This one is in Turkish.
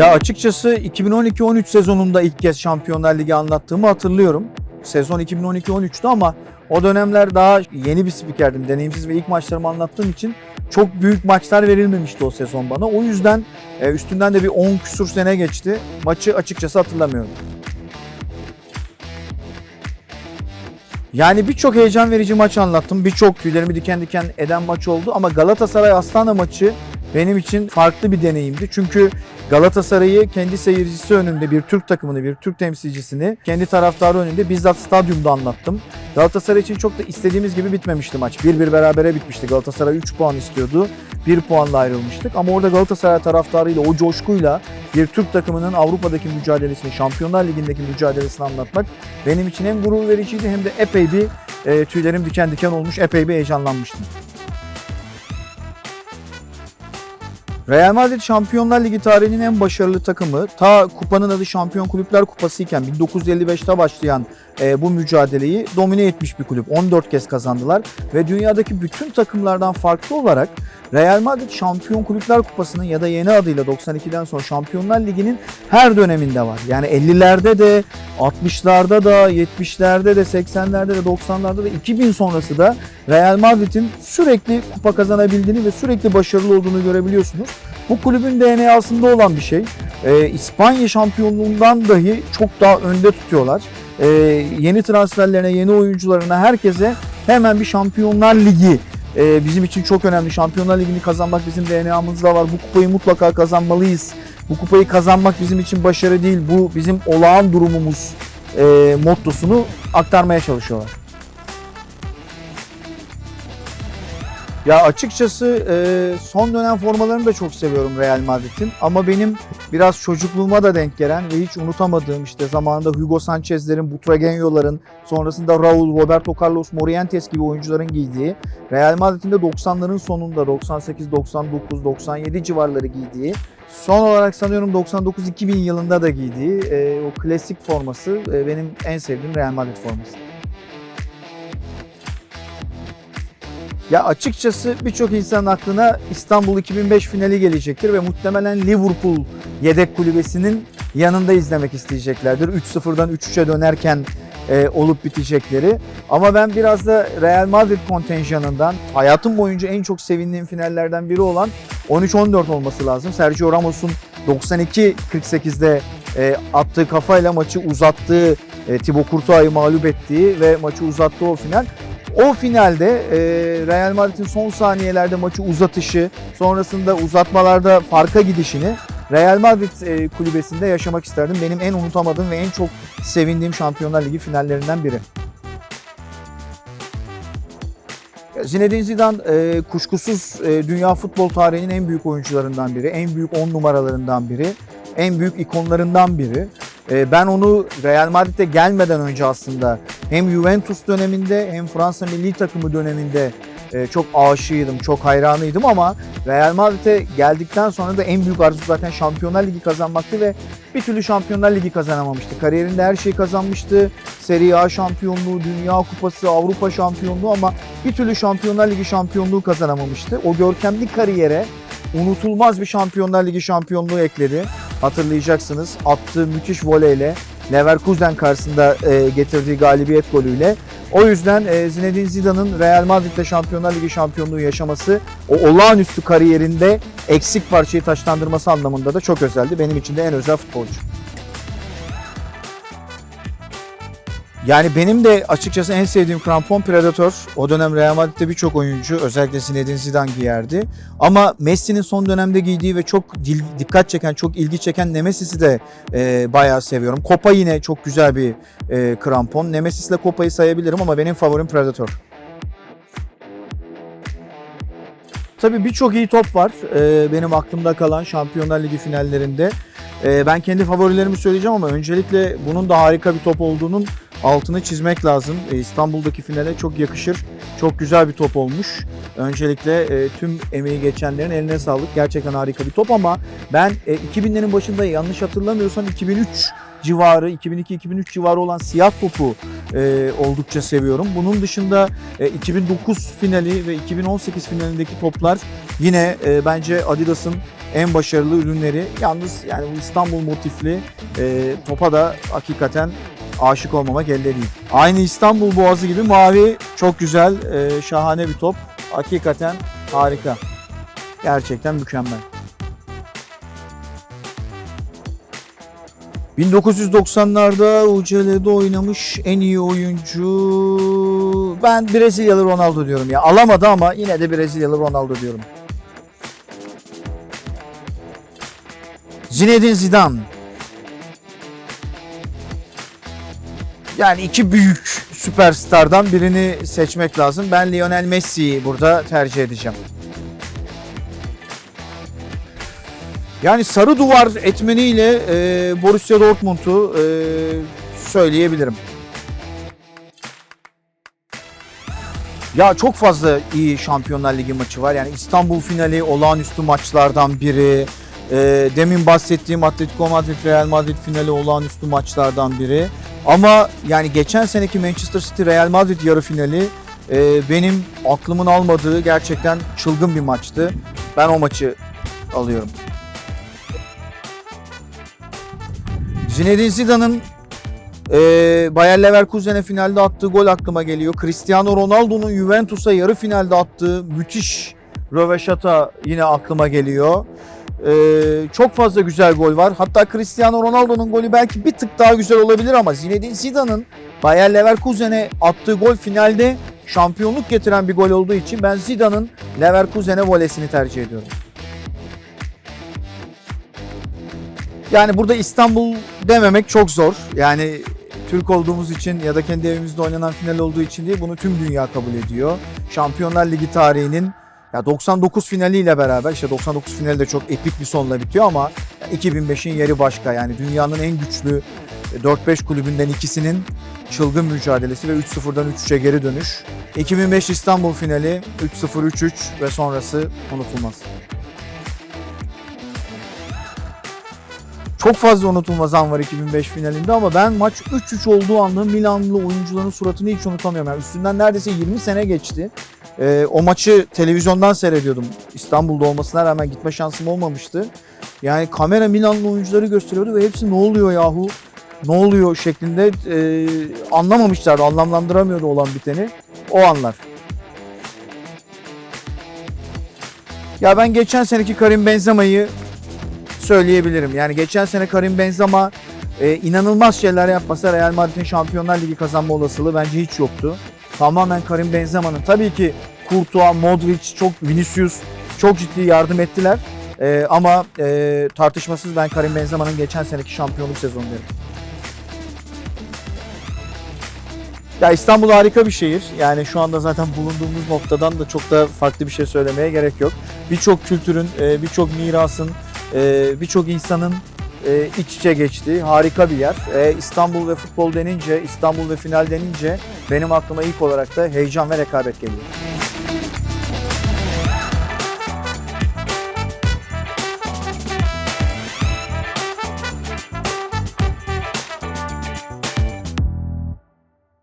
Ya açıkçası 2012-13 sezonunda ilk kez Şampiyonlar Ligi anlattığımı hatırlıyorum. Sezon 2012-13'tü ama o dönemler daha yeni bir spikerdim. Deneyimsiz ve ilk maçlarımı anlattığım için çok büyük maçlar verilmemişti o sezon bana. O yüzden e, üstünden de bir 10 küsur sene geçti. Maçı açıkçası hatırlamıyorum. Yani birçok heyecan verici maç anlattım. Birçok tüylerimi diken diken eden maç oldu ama Galatasaray Astana maçı benim için farklı bir deneyimdi. Çünkü Galatasaray'ı kendi seyircisi önünde bir Türk takımını, bir Türk temsilcisini kendi taraftarı önünde bizzat stadyumda anlattım. Galatasaray için çok da istediğimiz gibi bitmemişti maç. 1-1 berabere bitmişti. Galatasaray 3 puan istiyordu. 1 puanla ayrılmıştık. Ama orada Galatasaray taraftarıyla, o coşkuyla bir Türk takımının Avrupa'daki mücadelesini, Şampiyonlar Ligi'ndeki mücadelesini anlatmak benim için hem gurur vericiydi hem de epey bir e, tüylerim diken diken olmuş, epey bir heyecanlanmıştım. Real Madrid Şampiyonlar Ligi tarihinin en başarılı takımı. Ta kupanın adı Şampiyon Kulüpler Kupası iken 1955'te başlayan e, bu mücadeleyi domine etmiş bir kulüp. 14 kez kazandılar ve dünyadaki bütün takımlardan farklı olarak Real Madrid Şampiyon Kulüpler Kupası'nın ya da yeni adıyla 92'den sonra Şampiyonlar Ligi'nin her döneminde var. Yani 50'lerde de, 60'larda da, 70'lerde de, 80'lerde de, 90'larda da, 2000 sonrası da Real Madrid'in sürekli kupa kazanabildiğini ve sürekli başarılı olduğunu görebiliyorsunuz. Bu kulübün DNA'sında olan bir şey. Ee, İspanya şampiyonluğundan dahi çok daha önde tutuyorlar. Ee, yeni transferlerine, yeni oyuncularına, herkese hemen bir Şampiyonlar Ligi ee, bizim için çok önemli. Şampiyonlar Ligi'ni kazanmak bizim DNA'mızda var. Bu kupayı mutlaka kazanmalıyız. Bu kupayı kazanmak bizim için başarı değil. Bu bizim olağan durumumuz e, mottosunu aktarmaya çalışıyorlar. Ya açıkçası e, son dönem formalarını da çok seviyorum Real Madrid'in. Ama benim biraz çocukluğuma da denk gelen ve hiç unutamadığım işte zamanında Hugo Sanchez'lerin, Butragueño'ların, sonrasında Raul, Roberto Carlos Morientes gibi oyuncuların giydiği, Real Madrid'in de 90'ların sonunda 98, 99, 97 civarları giydiği, son olarak sanıyorum 99-2000 yılında da giydiği e, o klasik forması e, benim en sevdiğim Real Madrid forması. Ya açıkçası birçok insanın aklına İstanbul 2005 finali gelecektir ve muhtemelen Liverpool yedek kulübesinin yanında izlemek isteyeceklerdir. 3-0'dan 3-3'e dönerken e, olup bitecekleri. Ama ben biraz da Real Madrid kontenjanından hayatım boyunca en çok sevindiğim finallerden biri olan 13-14 olması lazım. Sergio Ramos'un 92-48'de e, attığı kafayla maçı uzattığı, e, Thibaut Courtois'ı mağlup ettiği ve maçı uzattığı o final o finalde e, Real Madrid'in son saniyelerde maçı uzatışı, sonrasında uzatmalarda farka gidişini Real Madrid e, kulübesinde yaşamak isterdim. Benim en unutamadığım ve en çok sevindiğim Şampiyonlar Ligi finallerinden biri. Zinedine Zidane e, kuşkusuz e, dünya futbol tarihinin en büyük oyuncularından biri, en büyük 10 numaralarından biri, en büyük ikonlarından biri. E, ben onu Real Madrid'e gelmeden önce aslında hem Juventus döneminde hem Fransa milli takımı döneminde e, çok aşığıydım, çok hayranıydım ama Real Madrid'e geldikten sonra da en büyük arzu zaten Şampiyonlar Ligi kazanmaktı ve bir türlü Şampiyonlar Ligi kazanamamıştı. Kariyerinde her şeyi kazanmıştı. Serie A şampiyonluğu, Dünya Kupası, Avrupa şampiyonluğu ama bir türlü Şampiyonlar Ligi şampiyonluğu kazanamamıştı. O görkemli kariyere unutulmaz bir Şampiyonlar Ligi şampiyonluğu ekledi. Hatırlayacaksınız attığı müthiş voleyle Leverkusen karşısında e, getirdiği galibiyet golüyle. O yüzden e, Zinedine Zidane'ın Real Madrid'de Şampiyonlar Ligi şampiyonluğu yaşaması o olağanüstü kariyerinde eksik parçayı taşlandırması anlamında da çok özeldi. Benim için de en özel futbolcu. Yani benim de açıkçası en sevdiğim krampon Predator. O dönem Real Madrid'de birçok oyuncu özellikle Zinedine Zidane giyerdi. Ama Messi'nin son dönemde giydiği ve çok dil, dikkat çeken, çok ilgi çeken Nemesis'i de e, bayağı seviyorum. Copa yine çok güzel bir e, krampon. Nemesis ile Copa'yı sayabilirim ama benim favorim Predator. Tabii birçok iyi top var e, benim aklımda kalan Şampiyonlar Ligi finallerinde. E, ben kendi favorilerimi söyleyeceğim ama öncelikle bunun da harika bir top olduğunun altını çizmek lazım. E, İstanbul'daki finale çok yakışır. Çok güzel bir top olmuş. Öncelikle e, tüm emeği geçenlerin eline sağlık. Gerçekten harika bir top ama ben e, 2000'lerin başında yanlış hatırlamıyorsam 2003 civarı, 2002-2003 civarı olan siyah topu e, oldukça seviyorum. Bunun dışında e, 2009 finali ve 2018 finalindeki toplar yine e, bence Adidas'ın en başarılı ürünleri. Yalnız yani bu İstanbul motifli e, topa da hakikaten aşık olmamak elde değil. Aynı İstanbul Boğazı gibi mavi çok güzel, e, şahane bir top. Hakikaten harika. Gerçekten mükemmel. 1990'larda UCL'de oynamış en iyi oyuncu ben Brezilyalı Ronaldo diyorum ya. Alamadı ama yine de Brezilyalı Ronaldo diyorum. Zinedine Zidane. Yani iki büyük süperstardan birini seçmek lazım. Ben Lionel Messi'yi burada tercih edeceğim. Yani sarı duvar etmeniyle e, Borussia Dortmund'u e, söyleyebilirim. Ya çok fazla iyi Şampiyonlar Ligi maçı var. Yani İstanbul finali olağanüstü maçlardan biri. E, demin bahsettiğim Atletico Madrid Real Madrid finali olağanüstü maçlardan biri. Ama yani geçen seneki Manchester City Real Madrid yarı finali e, benim aklımın almadığı gerçekten çılgın bir maçtı. Ben o maçı alıyorum. Zinedine Zidane'ın e, Bayer Leverkusen'e finalde attığı gol aklıma geliyor. Cristiano Ronaldo'nun Juventus'a yarı finalde attığı müthiş röveşata yine aklıma geliyor. E, çok fazla güzel gol var. Hatta Cristiano Ronaldo'nun golü belki bir tık daha güzel olabilir ama Zinedine Zidane'ın Bayer Leverkusen'e attığı gol finalde şampiyonluk getiren bir gol olduğu için ben Zidane'ın Leverkusen'e volesini tercih ediyorum. Yani burada İstanbul dememek çok zor. Yani Türk olduğumuz için ya da kendi evimizde oynanan final olduğu için değil bunu tüm dünya kabul ediyor. Şampiyonlar Ligi tarihinin ya 99 finaliyle beraber işte 99 finali de çok epik bir sonla bitiyor ama 2005'in yeri başka. Yani dünyanın en güçlü 4-5 kulübünden ikisinin çılgın mücadelesi ve 3-0'dan 3-3'e geri dönüş. 2005 İstanbul finali 3-0 3-3 ve sonrası unutulmaz. Çok fazla unutulmaz an var 2005 finalinde ama ben maç 3-3 olduğu anda Milanlı oyuncuların suratını hiç unutamıyorum. Yani üstünden neredeyse 20 sene geçti. Ee, o maçı televizyondan seyrediyordum. İstanbul'da olmasına rağmen gitme şansım olmamıştı. Yani kamera Milanlı oyuncuları gösteriyordu ve hepsi ne oluyor yahu? Ne oluyor şeklinde e, anlamamışlardı, anlamlandıramıyordu olan biteni. O anlar. Ya ben geçen seneki Karim Benzema'yı söyleyebilirim. Yani geçen sene Karim Benzema e, inanılmaz şeyler yapmasa Real Madrid'in Şampiyonlar Ligi kazanma olasılığı bence hiç yoktu. Tamamen Karim Benzema'nın. Tabii ki Courtois, Modric, çok Vinicius çok ciddi yardım ettiler. E, ama e, tartışmasız ben Karim Benzema'nın geçen seneki şampiyonluk sezonu derim. Ya İstanbul harika bir şehir. Yani şu anda zaten bulunduğumuz noktadan da çok da farklı bir şey söylemeye gerek yok. Birçok kültürün, e, birçok mirasın, e, birçok insanın e, iç içe geçtiği harika bir yer. E, İstanbul ve futbol denince, İstanbul ve final denince benim aklıma ilk olarak da heyecan ve rekabet geliyor.